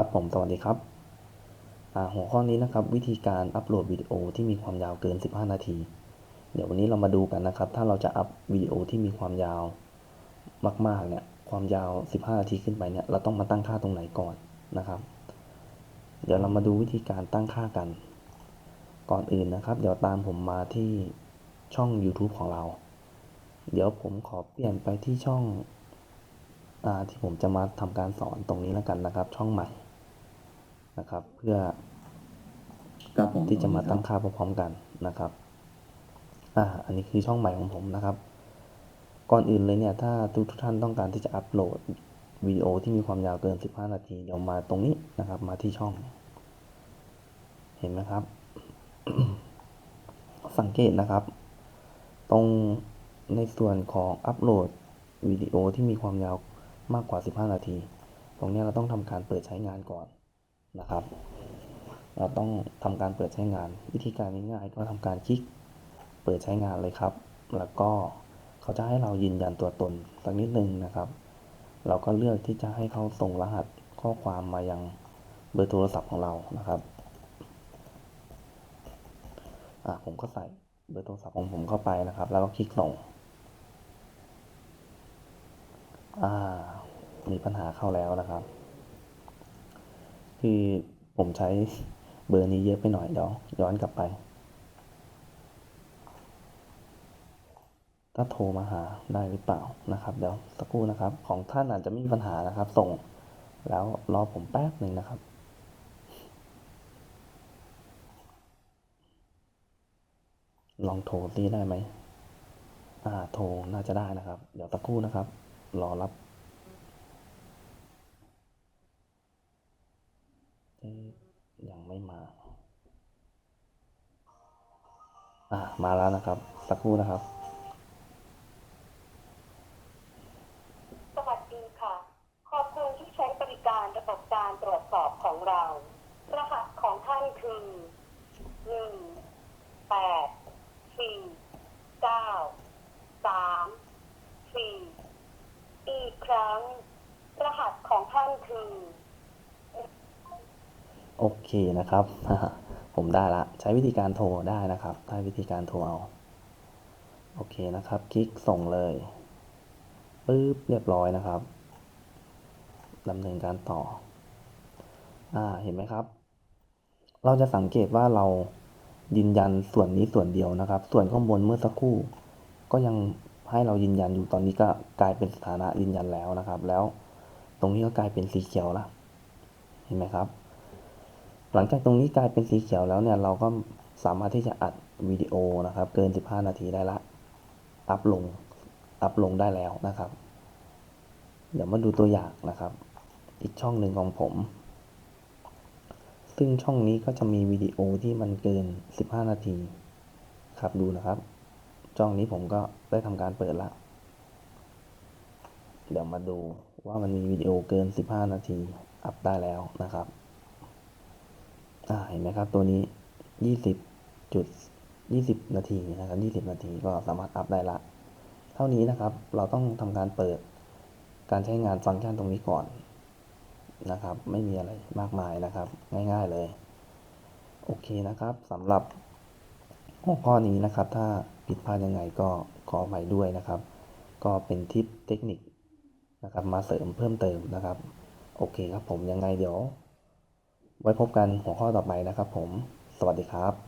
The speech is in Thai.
ครับผมสวัสดีครับ หัวข้อนี้นะครับ วิธีการอัปโหลดวิดีโอที่มีความยาวเกิน 15 นาที เดี๋ยววันนี้เรามาดูกันนะครับ ถ้าเราจะอัพวิดีโอที่มีความยาวมากๆเนี่ยความยาว 15 นาทีขึ้นไปเนี่ยเราต้องมาตั้งค่าตรงไหนก่อนนะครับ เดี๋ยวเรามาดูวิธีการตั้งค่ากัน ก่อนอื่นนะครับ เดี๋ยวตามผมมาที่ช่อง YouTube ของเรา เดี๋ยวผมขอเปลี่ยนไปที่ช่องอที่ผมจะมาทำการสอนตรงนี้แล้วกันนะครับ ช่องใหม่ นะครับ เพื่อครับผมที่จะมาตั้งค่าพร้อมๆกันนะครับอ่าอันนี้คือช่องใหม่ของผมนะครับ ก่อนอื่นเลยเนี่ยถ้าทุกทุกท่านต้องการที่จะอัปโหลดวิดีโอที่มีความยาวเกิน 15 นาทีเดี๋ยวมาตรงนี้นะครับ มาที่ช่อง เห็นไหมครับ สังเกตนะครับ ตรงในส่วนของอัปโหลดวิดีโอที่มีความยาวมากกว่า 15 นาที ตรงเนี้ยเราต้องทำการเปิดใช้งานก่อน นะครับ เราต้องทำการเปิดใช้งาน วิธีการง่ายๆก็ทำการคลิกเปิดใช้งานเลยครับ แล้วก็เขาจะให้เรายืนยันตัวตนสักนิดนึงนะครับ เราก็เลือกที่จะให้เขาส่งรหัสข้อความมายังเบอร์โทรศัพท์ของเรานะครับผมก็ใส่เบอร์โทรศัพท์ของผมเข้าไปนะครับ แล้วก็คลิกส่งมีปัญหาเข้าแล้วนะครับ คือผมใช้เบอร์นี้เยอะไปหน่อยเดี๋ยวย้อนกลับไป ถ้าโทรมาหาได้หรือเปล่านะครับ เดี๋ยวสักครู่นะครับ ของท่านอาจจะไม่มีปัญหานะครับ ส่งแล้วรอผมแป๊บหนึ่งนะครับลองโทรซิได้ไหมอ่า โทรน่าจะได้นะครับ เดี๋ยวสักครู่นะครับ รอรับเอ๊ะยังไม่มา อ่ามาแล้วนะครับ สักครู่นะครับ สวัสดีค่ะ ขอบคุณที่ใช้บริการระบบการตรวจสอบของเรา รหัสของท่านคือหนึ่งแปดสี่เก้าสามสี่อีกครั้ง รหัสของท่านคือ โอเคนะครับ ผมได้ละ ใช้วิธีการโทรได้นะครับได้วิธีการโทรเอา โอเคนะครับ คลิกส่งเลยปึ๊บเรียบร้อยนะครับดำเนินการต่อ อ่า เห็นไหมครับ เราจะสังเกตว่าเรายืนยันส่วนนี้ส่วนเดียวนะครับ ส่วนข้างบนเมื่อสักครู่ ก็ยังให้เรายืนยันอยู่ตอนนี้ก็กลายเป็นสถานะยืนยันแล้วนะครับ แล้วตรงนี้ก็กลายเป็นสีเขียวละเห็นไหมครับ หลังจากตรงนี้กลายเป็นสีเขียวแล้วเนี่ย เราก็สามารถที่จะอัดวิดีโอนะครับ เกิน 15 นาทีได้ละ อัพลง อัพลงได้แล้วนะครับ เดี๋ยวมาดูตัวอย่างนะครับ อีกช่องหนึ่งของผม ซึ่งช่องนี้ก็จะมีวิดีโอที่มันเกิน 15 นาที ครับดูนะครับ ช่องนี้ผมก็ได้ทำการเปิดละเดี๋ยวมาดูว่ามันมีวิดีโอเกิน 15 นาที อัพได้แล้วนะครับ เห็นไหมครับ ตัวนี้ยี่สิบจุดยี่สิบนาทีนะครับยี่สิบนาทีก็สามารถอัพได้ละ เท่านี้นะครับ เราต้องทำการเปิดการใช้งานฟังก์ชันตรงนี้ก่อนนะครับ ไม่มีอะไรมากมายนะครับ ง่าย ๆเลย โอเคนะครับสำหรับหัวข้อนี้นะครับ ถ้าผิดพลาดยังไงก็ขออภัยด้วยนะครับ ก็เป็นทิปเทคนิคนะครับ มาเสริมเพิ่มเติมนะครับ โอเคครับผมยังไงเดี๋ยว ไว้พบกันหัวข้อต่อไปนะครับผม สวัสดีครับ